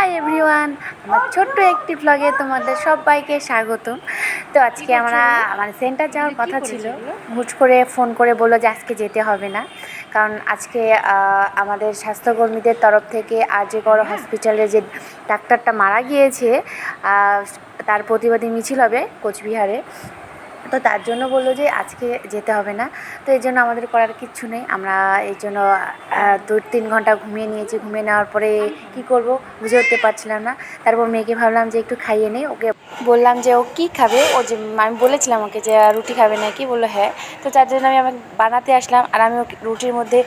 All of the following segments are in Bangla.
হাই এভরিওয়ান আমার ছোট্ট একটি ব্লগে তোমাদের সবাইকে স্বাগতম। তো আজকে আমরা মানে সেন্টার যাওয়ার কথা ছিল হুট করে ফোন করে বলল যে আজকে যেতে হবে না। কারণ আজকে আমাদের স্বাস্থ্যকর্মীদের তরফ থেকে আরজিকর হসপিটালে যে ডাক্তারটা মারা গিয়েছে তার প্রতিবাদী মিছিল হবে কোচবিহারে। তো তার জন্য বলল যে আজকে যেতে হবে না। তো এই জন্য আমাদের করার কিচ্ছু নেই। আমরা এই জন্য দু তিন ঘণ্টা ঘুমিয়ে নিয়েছি। ঘুমিয়ে নেওয়ার পরে কি করব বুঝে উঠতে পারছিলাম না। তারপর মেয়েকে ভাবলাম যে একটু খাইয়ে নেই, ওকে বললাম যে, ও কী খাবে? ও যে, আমি বলেছিলাম ওকে যে, রুটি খাবে নাকি? বলল হ্যাঁ। তো তার জন্য আমি আমি বানাতে আসলাম আর আমি ওকে রুটির মধ্যে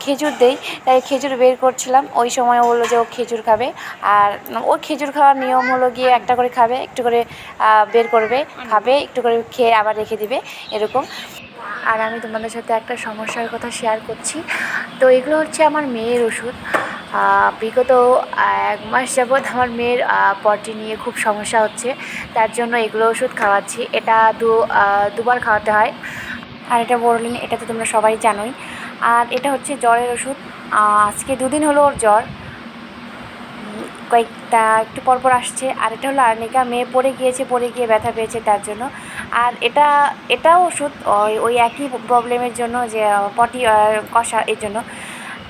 খেজুর দেই। তাই খেজুর বের করছিলাম। ওই সময় বলল যে, ও খেজুর খাবে। আর ও খেজুর খাওয়ার নিয়ম হলো গিয়ে একটা করে খাবে, একটু করে বের করবে, খাবে, একটু করে খেয়ে আবার রেখে দিবে, এরকম। আর আমি তোমাদের সাথে একটা সমস্যার কথা শেয়ার করছি। তো এগুলো হচ্ছে আমার মেয়ের ওষুধ। বিগত এক মাস যাবৎ আমার মেয়ের পটি নিয়ে খুব সমস্যা হচ্ছে। তার জন্য এগুলো ওষুধ খাওয়াচ্ছি। এটা দু দুবার খাওয়াতে হয়। আর এটা বড়লিন এটা তো তোমরা সবাই জানোই। আর এটা হচ্ছে জ্বরের ওষুধ। আজকে দুদিন হলো ওর জ্বর। কয়েকটা, একটু পরপর আসছে। আর এটা হলো আর্নিকা। মেয়ে পড়ে গিয়েছে, পড়ে গিয়ে ব্যথা পেয়েছে তার জন্য। আর এটা, এটাও ওষুধ, ওই ওই একই প্রবলেমের জন্য যে পটি কষা, এর জন্য।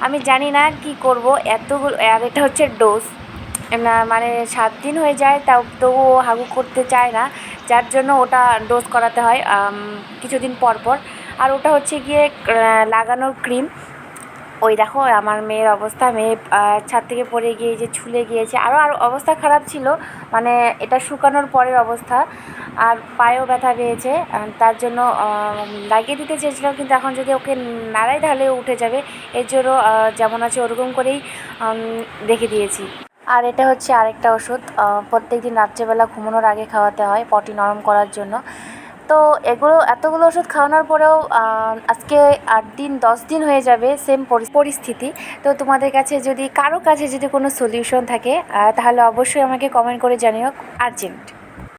আমি জানি না কি করব এতগুলো আর এটা হচ্ছে ডোজ না মানে সাত দিন হয়ে যায়, তাও তবুও হাগু করতে চায় না। যার জন্য ওটা ডোজ করাতে হয় কিছুদিন পর পর। আর ওটা হচ্ছে গিয়ে লাগানোর ক্রিম ওই দেখো, আমার মেয়ের অবস্থা, মেয়ে ছাদ থেকে পড়ে গিয়ে যে ছুলে গিয়েছে। আরও আরও অবস্থা খারাপ ছিল মানে এটা শুকানোর পরের অবস্থা। আর পায়েও ব্যথা পেয়েছে তার জন্য লাগিয়ে দিতে চেয়েছিলাম, কিন্তু এখন যদি ওকে নাড়াই তাহলে উঠে যাবে। এর জন্য যেমন আছে ওরকম করেই দেখে দিয়েছি। আর এটা হচ্ছে আরেকটা ওষুধ প্রত্যেক দিন রাত্রেবেলা ঘুমানোর আগে খাওয়াতে হয়, পটি নরম করার জন্য। তো এগুলো, এতগুলো ওষুধ খাওয়ানোর পরেও আজকে আট দিন, দশ দিন হয়ে যাবে সেম পরিস্থিতি। তো তোমাদের কাছে যদি, কারও কাছে যদি কোনো সলিউশন থাকে তাহলে অবশ্যই আমাকে কমেন্ট করে জানিও আর্জেন্ট